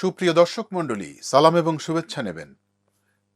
সুপ্রিয় দর্শক মণ্ডলী সালাম এবং শুভেচ্ছা নেবেন।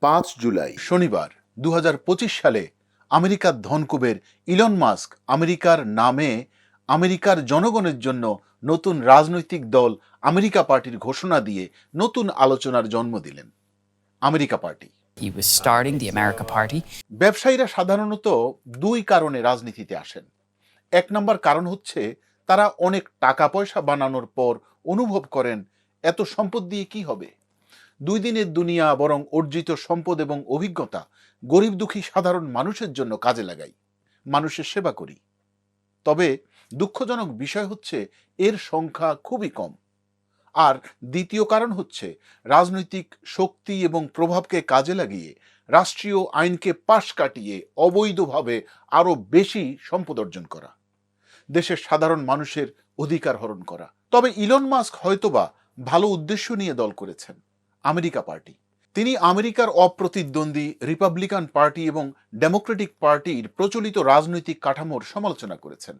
পাঁচ জুলাই শনিবার দু হাজার পঁচিশ সালে আমেরিকার ধনকুবের ইলন মাস্ক আমেরিকার নামে আমেরিকার জনগণের জন্য নতুন রাজনৈতিক দল আমেরিকা পার্টির ঘোষণা দিয়ে নতুন আলোচনার জন্ম দিলেন। America party. ব্যবসায়ীরা সাধারণত দুই কারণে রাজনীতিতে আসেন। এক নম্বর কারণ হচ্ছে তারা অনেক টাকা পয়সা বানানোর পর অনুভব করেন এত সম্পদ দিয়ে কি হবে? দুই দিনের দুনিয়া বরং অর্জিত সম্পদ এবং অভিজ্ঞতা গরিব দুঃখী সাধারণ মানুষের জন্য কাজে লাগাই, মানুষের সেবা করি। তবে দুঃখজনক বিষয় হচ্ছে এর সংখ্যা খুবই কম। আর দ্বিতীয় কারণ হচ্ছে রাজনৈতিক শক্তি এবং প্রভাবকে কাজে লাগিয়ে রাষ্ট্রীয় আইনকে পাশ কাটিয়ে অবৈধভাবে আরও বেশি সম্পদ অর্জন করা, দেশের সাধারণ মানুষের অধিকার হরণ করা। তবে ইলন মাস্ক হয়তোবা ভালো উদ্দেশ্য নিয়ে দল করেছেন, আমেরিকা পার্টি। তিনি আমেরিকার অপ্রতিদ্বন্দ্বী রিপাবলিকান পার্টি এবং ডেমোক্রেটিক পার্টির প্রচলিত রাজনৈতিক কাঠামোর সমালোচনা করেছেন।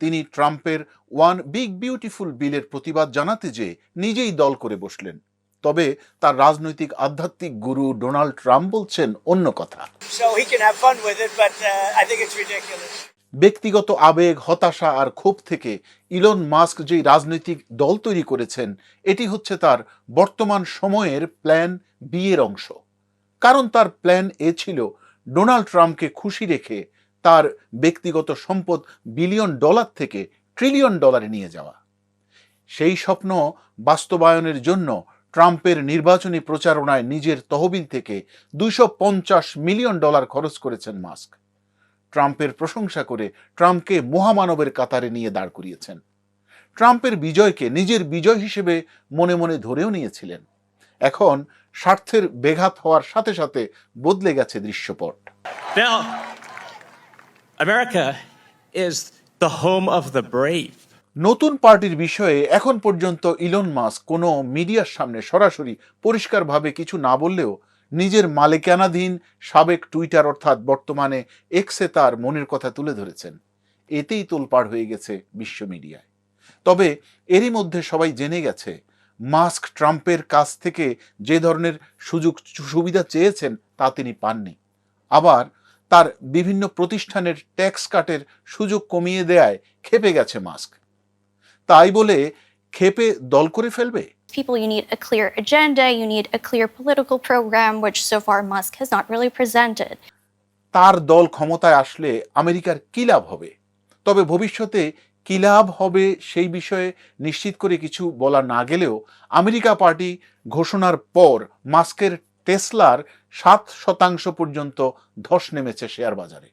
তিনি ট্রাম্পের ওয়ান বিগ বিউটিফুল বিলের প্রতিবাদ জানাতে যে নিজেই দল করে বসলেন, তবে তার রাজনৈতিক আধ্যাত্মিক গুরু ডোনাল্ড ট্রাম্প বলছেন অন্য কথা। ব্যক্তিগত আবেগ, হতাশা আর ক্ষোভ থেকে ইলন মাস্ক যেই রাজনৈতিক দল তৈরি করেছেন, এটি হচ্ছে তার বর্তমান সময়ের প্ল্যান বি এর অংশ। কারণ তার প্ল্যান এ ছিল ডোনাল্ড ট্রাম্পকে খুশি রেখে তার ব্যক্তিগত সম্পদ বিলিয়ন ডলার থেকে ট্রিলিয়ন ডলারে নিয়ে যাওয়া। সেই স্বপ্ন বাস্তবায়নের জন্য ট্রাম্পের নির্বাচনী প্রচারণায় নিজের তহবিল থেকে দুইশো পঞ্চাশ মিলিয়ন ডলার খরচ করেছেন মাস্ক। ট্রাম্পের প্রশংসা করে ট্রাম্পকে মহামানবের কাতারে নিয়ে দাঁড় করিয়েছেন। ট্রাম্পের বিজয়কে নিজের বিজয় হিসেবে মনে মনে ধরেও নিয়েছিলেন। এখন স্বার্থের বেঘাত হওয়ার সাথে সাথে বদলে গেছে দৃশ্যপট। নতুন পার্টির বিষয়ে এখন পর্যন্ত ইলন মাস্ক কোনো মিডিয়ার সামনে সরাসরি পরিষ্কারভাবে কিছু না বললেও নিজের মালিকানাধীন সাবেক টুইটার অর্থাৎ বর্তমানে এক্সে তার মনের কথা তুলে ধরেছেন। এতেই তোলপাড় হয়ে গেছে বিশ্ব মিডিয়ায়। তবে এরই মধ্যে সবাই জেনে গেছে, মাস্ক ট্রাম্পের কাছ থেকে যে ধরনের সুযোগ সুবিধা চেয়েছেন তা তিনি পাননি। আবার তার বিভিন্ন প্রতিষ্ঠানের ট্যাক্স কাটের সুযোগ কমিয়ে দেয়ায় খেপে গেছে মাস্ক। তাই বলে খেপে দল করে ফেলবে? People, you need a clear agenda, you need a clear political program, which so far Musk has not really presented. তার দল ক্ষমতায় আসলে আমেরিকার কি লাভ হবে? তবে ভবিষ্যতে কি লাভ হবে সেই বিষয়ে নিশ্চিত করে কিছু বলা না গেলেও আমেরিকা পার্টি ঘোষণার পর মাস্কের টেসলার সাত শতাংশ পর্যন্ত ধস নেমেছে শেয়ার বাজারে।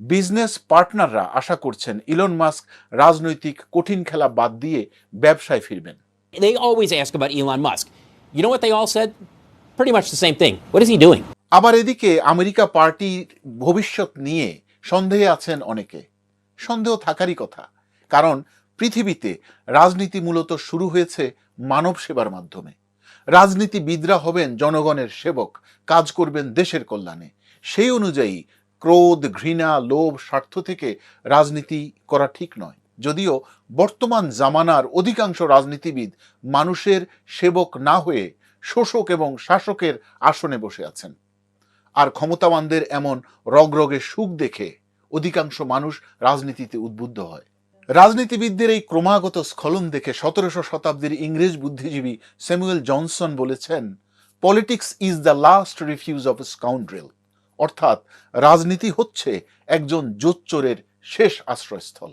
বিজনেস পার্টনাররা আশা করছেন ইলন মাস্ক রাজনৈতিক কঠিন খেলা বাদ দিয়ে ব্যবসায় ফিরবেন। They always ask about Elon Musk. You know what they all said? Pretty much the same thing. What is he doing? আবার এদিকে আমেরিকা পার্টির ভবিষ্যৎ নিয়ে সন্দেহে আছেন অনেকে সন্দেহ থাকারই কথা কারণ পৃথিবীতে রাজনীতি মূলত শুরু হয়েছে মানব সেবার মাধ্যমে রাজনীতিবিদরা হবেন জনগণের সেবক, কাজ করবেন দেশের কল্যাণে সেই অনুযায়ী ক্রোধ, ঘৃণা, লোভ, স্বার্থ থেকে রাজনীতি করা ঠিক নয় যদিও বর্তমান জামানার অধিকাংশ রাজনীতিবিদ মানুষের সেবক না হয়ে শোষক এবং শাসকের আসনে বসে আছেন। আর ক্ষমতাবানদের এমন রগরগে সুখ দেখে অধিকাংশ মানুষ রাজনীতিতে উদ্বুদ্ধ হয়। রাজনীতিবিদদের এই ক্রমাগত স্খলন দেখে সতেরোশো শতাব্দীর ইংরেজ বুদ্ধিজীবী স্যামুয়েল জনসন বলেছেন politics is the last refuge of scoundrel অর্থাৎ, রাজনীতি হচ্ছে একজন জোচ্চোরের শেষ আশ্রয়স্থল।